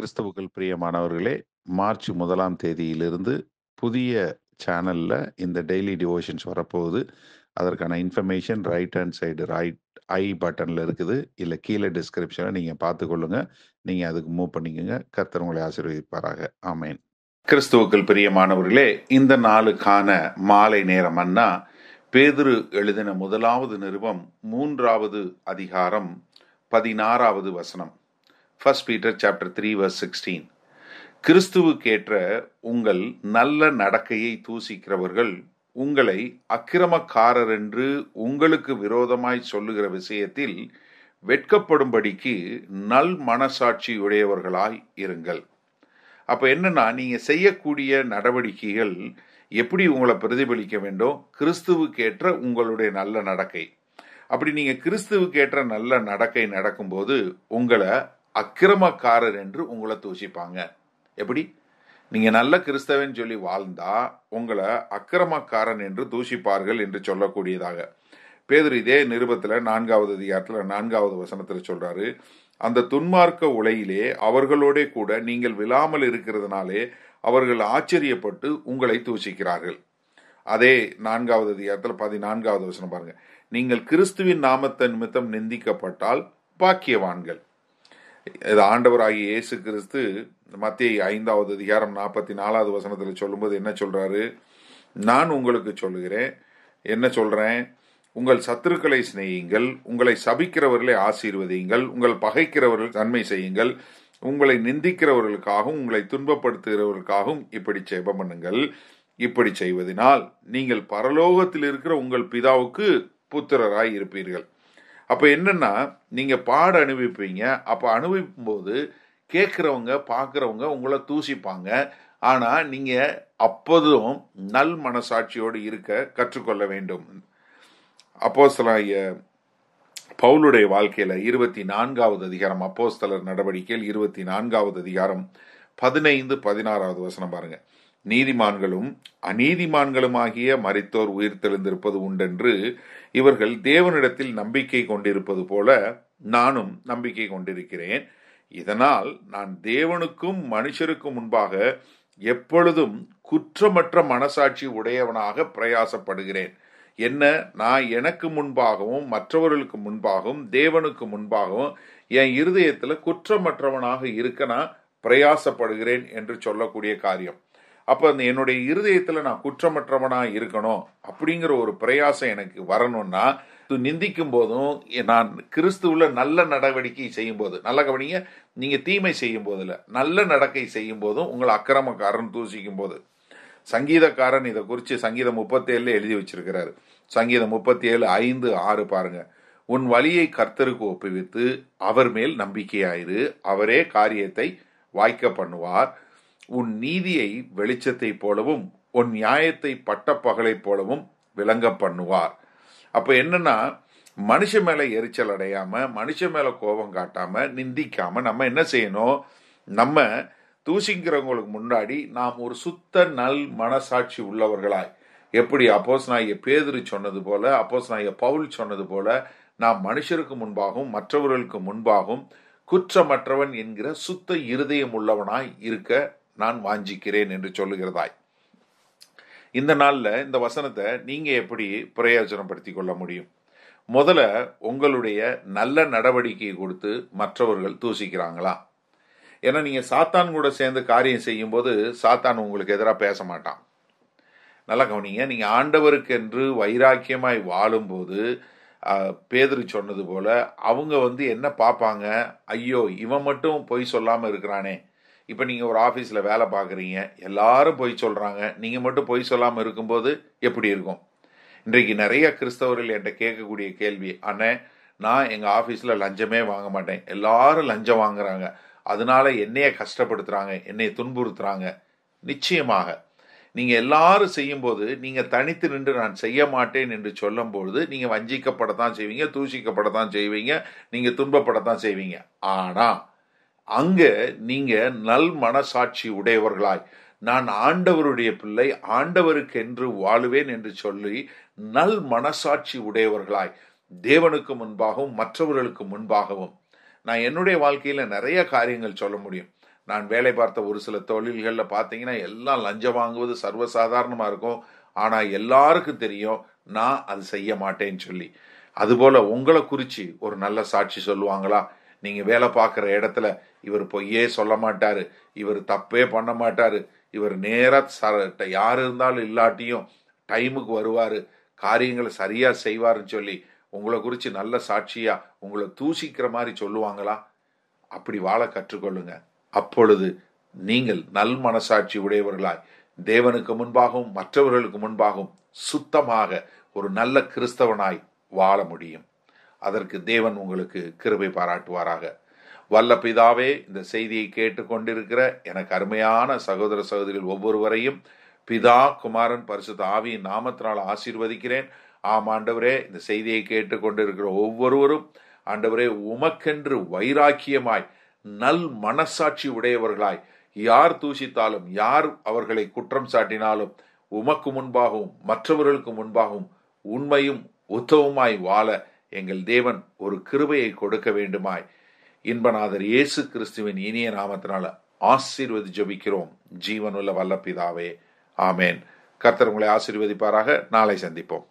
கிறிஸ்துவுக்குள் பிரியமானவர்களே மார்ச் முதலாம் தேதியிலிருந்து புதிய சேனலில் இந்த டெய்லி டிவோஷன்ஸ் வரப்போகுது. அதற்கான information right hand side right I பட்டனில் இருக்குது. இல்லை கீழே டிஸ்கிரிப்ஷனை நீங்கள் பார்த்துக்கொள்ளுங்க நீங்கள் அதுக்கு மூவ் பண்ணிக்கோங்க. கர்த்தர் உங்களை ஆசீர்வதிப்பாராக. ஆமேன். கிறிஸ்துவுக்கள் பிரியமானவர்களே இந்த நாளுக்கான மாலை நேரம் அண்ணா பேதுரு எழுதின முதலாவது நிறுவம் மூன்றாவது அதிகாரம் பதினாறாவது வசனம். First Peter chapter three verse sixteen கிறிஸ்துவுக்கேற்ற உங்கள் நல்ல நடக்கையை தூசிக்கிறவர்கள் உங்களை அக்கிரமக்காரர் என்று உங்களுக்கு விரோதமாய் சொல்லுகிற விஷயத்தில் வெட்கப்படும்படிக்கு நல் மனசாட்சியுடையவர்களாய் இருங்கள். அப்ப என்னன்னா நீங்க செய்யக்கூடிய நடவடிக்கைகள் எப்படி உங்களை பிரதிபலிக்க வேண்டும் கிறிஸ்துவுக்கேற்ற உங்களுடைய நல்ல நடக்கை. அப்படி நீங்க கிறிஸ்துவுக்கேற்ற நல்ல நடக்கை நடக்கும்போது உங்களை அக்கிரமக்காரர் என்று உங்களை தூசிப்பாங்க எப்படி? நீங்க நல்ல கிறிஸ்தவன் சொல்லி வாழ்ந்தா உங்களை அக்கிரமக்காரன் என்று தூஷிப்பார்கள் என்று சொல்லக்கூடியதாக. பேதர் இதே நிருபத்துல நான்காவது அதிகாரத்துல நான்காவது வசனத்துல சொல்றாரு அந்த துன்மார்க்க உலையிலே அவர்களோட கூட நீங்கள் விழாமல் இருக்கிறதுனாலே அவர்கள் ஆச்சரியப்பட்டு உங்களை தூசிக்கிறார்கள் அதே நான்காவது அதிகாரத்தில் பதினான்காவது வசனம் பாருங்க. நீங்கள் கிறிஸ்துவின் நாமத்த நிமித்தம் நிந்திக்கப்பட்டால் பாக்கியவான்கள். இது ஆண்டவராகிய இயேசு கிறிஸ்து மத்திய ஐந்தாவது அதிகாரம் நாற்பத்தி நாலாவது வசனத்தில் சொல்லும்போது என்ன சொல்றாரு? நான் உங்களுக்கு சொல்லுகிறேன். என்ன சொல்றேன்? உங்கள் சத்துருக்களை சிநேகியுங்கள் உங்களை சபிக்கிறவர்களை ஆசீர்வதியுங்கள் உங்கள் பகைக்கிறவர்கள் நன்மை செய்யுங்கள் உங்களை நிந்திக்கிறவர்களுக்காகவும் உங்களை துன்பப்படுத்துகிறவர்களுக்காகவும் இப்படி ஜெபம் பண்ணுங்கள். இப்படி செய்வதனால் நீங்கள் பரலோகத்தில் இருக்கிற உங்கள் பிதாவுக்கு புத்திரராய் இருப்பீர்கள். அப்ப என்னன்னா நீங்க பாட அனுபவிப்பீங்க. அப்ப அனுபவிக்கும் போது கேட்குறவங்க பார்க்குறவங்க உங்களை தூசிப்பாங்க. ஆனா நீங்க அப்போதும் நல் மனசாட்சியோடு இருக்க கற்றுக்கொள்ள வேண்டும். அப்போஸ்தலாகிய பவுலுடைய வாழ்க்கையில இருபத்தி நான்காவது அதிகாரம் அப்போஸ்தலர் நடவடிக்கையில் இருபத்தி நான்காவது அதிகாரம் பதினைந்து பதினாறாவது வசனம் பாருங்க. நீதிமான்களும் அநீதிமான்களுமாகிய மறைத்தோர் உயிர் தெளிந்திருப்பது உண்டென்று இவர்கள் தேவனிடத்தில் நம்பிக்கை கொண்டிருப்பது போல நானும் நம்பிக்கை கொண்டிருக்கிறேன். இதனால் நான் தேவனுக்கும் மனுஷருக்கும் முன்பாக எப்பொழுதும் குற்றமற்ற மனசாட்சி உடையவனாக பிரயாசப்படுகிறேன். என்ன? நான் எனக்கு முன்பாகவும் மற்றவர்களுக்கு முன்பாகவும் தேவனுக்கு முன்பாகவும் என் இருதயத்தில் குற்றமற்றவனாக இருக்க நான் பிரயாசப்படுகிறேன் என்று சொல்லக்கூடிய காரியம். அப்ப அந்த என்னுடைய இருதயத்துல நான் குற்றமற்றவனா இருக்கணும் அப்படிங்கிற ஒரு பிரயாசம் எனக்கு வரணும்னா நிந்திக்கும் போதும் நான் கிறிஸ்துவில் நல்ல நடவடிக்கை செய்யும் போது நல்ல கவனிங்க நீங்க தீமை செய்யும் போதுல நல்ல நடக்கை செய்யும் போதும் உங்களை அக்கிரமக்காரன் தூசிக்கும் போது சங்கீதக்காரன் இதை குறித்து சங்கீதம் முப்பத்தி எழுதி வச்சிருக்கிறாரு. சங்கீதம் முப்பத்தி ஏழு ஐந்து ஆறு பாருங்க. உன் வழியை கர்த்தருக்கு ஒப்புவித்து அவர் மேல் நம்பிக்கையாயிரு அவரே காரியத்தை வாய்க்க பண்ணுவார். உன் நீதியை வெளிச்சத்தை போலவும் உன் நியாயத்தை பட்ட போலவும் விளங்க பண்ணுவார். அப்ப என்னன்னா மனுஷ மேல எரிச்சல் அடையாம மனுஷ மேல கோபம் காட்டாம நிந்திக்காம நம்ம என்ன செய்யணும்? நம்ம தூசிக்கிறவங்களுக்கு முன்னாடி நாம் ஒரு சுத்த நல் மனசாட்சி உள்ளவர்களாய். எப்படி அப்போஸ் நாய பேதிரி சொன்னது போல அப்போஸ் நாய பவுல் சொன்னது போல நாம் மனுஷருக்கு முன்பாகவும் மற்றவர்களுக்கு முன்பாகவும் குற்றமற்றவன் என்கிற சுத்த இருதயம் உள்ளவனாய் இருக்க நான் வாஞ்சிக்கிறேன் என்று சொல்லுகிறதாய். இந்த நாள்ல இந்த வசனத்தை நீங்க எப்படி பிரயோஜனப்படுத்தி கொள்ள முடியும்? முதல்ல உங்களுடைய நல்ல நடவடிக்கையை கொடுத்து மற்றவர்கள் தூசிக்கிறாங்களா? ஏன்னா நீங்க சாத்தான் கூட சேர்ந்து காரியம் செய்யும் போது சாத்தான் உங்களுக்கு எதிராக பேச மாட்டான். நல்லா கவனிங்க நீங்க ஆண்டவருக்கென்று வைராக்கியமாய் வாழும்போது பேதரு சொன்னது போல அவங்க வந்து என்ன பார்ப்பாங்க? ஐயோ இவன் மட்டும் பொய் சொல்லாம இருக்கிறானே. இப்போ நீங்கள் ஒரு ஆஃபீஸில் வேலை பார்க்குறீங்க எல்லாரும் பொய் சொல்கிறாங்க நீங்கள் மட்டும் பொய் சொல்லாமல் இருக்கும்போது எப்படி இருக்கும்? இன்றைக்கு நிறைய கிறிஸ்தவர்கள் என்கிட்ட கேட்கக்கூடிய கேள்வி அண்ணே நான் எங்கள் ஆஃபீஸில் லஞ்சமே வாங்க மாட்டேன். எல்லாரும் லஞ்சம் வாங்குறாங்க. அதனால என்னைய கஷ்டப்படுத்துகிறாங்க என்னைய துன்புறுத்துறாங்க. நிச்சயமாக. நீங்கள் எல்லாரும் செய்யும்போது நீங்கள் தனித்து நின்று நான் செய்ய மாட்டேன் என்று சொல்லும்பொழுது நீங்கள் வஞ்சிக்கப்படத்தான் செய்வீங்க தூசிக்கப்படத்தான் செய்வீங்க நீங்கள் துன்பப்படத்தான் செய்வீங்க. ஆனால் அங்க நீங்க நல் மனசாட்சி உடையவர்களாய். நான் ஆண்டவருடைய பிள்ளை ஆண்டவருக்கு என்று வாழுவேன் என்று சொல்லி நல் மனசாட்சி உடையவர்களாய். தேவனுக்கு முன்பாகவும் மற்றவர்களுக்கு முன்பாகவும். நான் என்னுடைய வாழ்க்கையில நிறைய காரியங்கள் சொல்ல முடியும். நான் வேலை பார்த்த ஒரு சில தொழில்களில் பார்த்தீங்கன்னா எல்லாம் லஞ்சம் வாங்குவது சர்வசாதாரணமாக இருக்கும். ஆனால் எல்லாருக்கும் தெரியும் நான் அது செய்ய மாட்டேன்னு சொல்லி. அதுபோல உங்களை குறித்து ஒரு நல்ல சாட்சி சொல்லுவாங்களா? நீங்க வேலை பார்க்குற இடத்துல இவர் பொய்யே சொல்ல மாட்டாரு இவர் தப்பே பண்ண மாட்டாரு இவர் நேராக ச- யார் இருந்தாலும் இல்லாட்டியும் டைமுக்கு வருவார் காரியங்களை சரியா செய்வாருன்னு சொல்லி உங்களை குறித்து நல்ல சாட்சியா உங்களை தூசிக்கிற மாதிரி சொல்லுவாங்களா? அப்படி வாழ கற்றுக்கொள்ளுங்க. அப்பொழுது நீங்கள் நல் மனசாட்சி உடையவர்களாய் தேவனுக்கு முன்பாகவும் மற்றவர்களுக்கு முன்பாகவும் சுத்தமாக ஒரு நல்ல கிறிஸ்தவனாய் வாழ முடியும். அதற்கு தேவன் உங்களுக்கு கிருபை பாராட்டுவாராக. வல்ல பிதாவே இந்த செய்தியை கேட்டுக்கொண்டிருக்கிற எனக்கு அருமையான சகோதர சகோதரிகள் ஒவ்வொருவரையும் பிதா குமாரன் பரிசுத்த ஆவியின் நாமத்தினால் ஆசீர்வதிக்கிறேன். ஆம் ஆண்டவரே இந்த செய்தியை கேட்டுக்கொண்டிருக்கிற ஒவ்வொருவரும் ஆண்டவரே உமக்கென்று வைராக்கியமாய் நல் மனசாட்சி உடையவர்களாய் யார் தூஷித்தாலும் யார் அவர்களை குற்றம் சாட்டினாலும் உமக்கு முன்பாகவும் மற்றவர்களுக்கு முன்பாகவும் உண்மையும் உத்தவமாய் வாழ எங்கள் தேவன் ஒரு கிருபையை கொடுக்க வேண்டுமாய். இன்பநாதர் இயேசு கிறிஸ்துவின் இனிய நாமத்தினால ஆசீர்வதி ஜபிக்கிறோம். ஜீவனுள்ள வல்ல பிதாவே ஆமேன். கர்த்தர் உங்களை ஆசீர்வதிப்பாராக. நாளை சந்திப்போம்.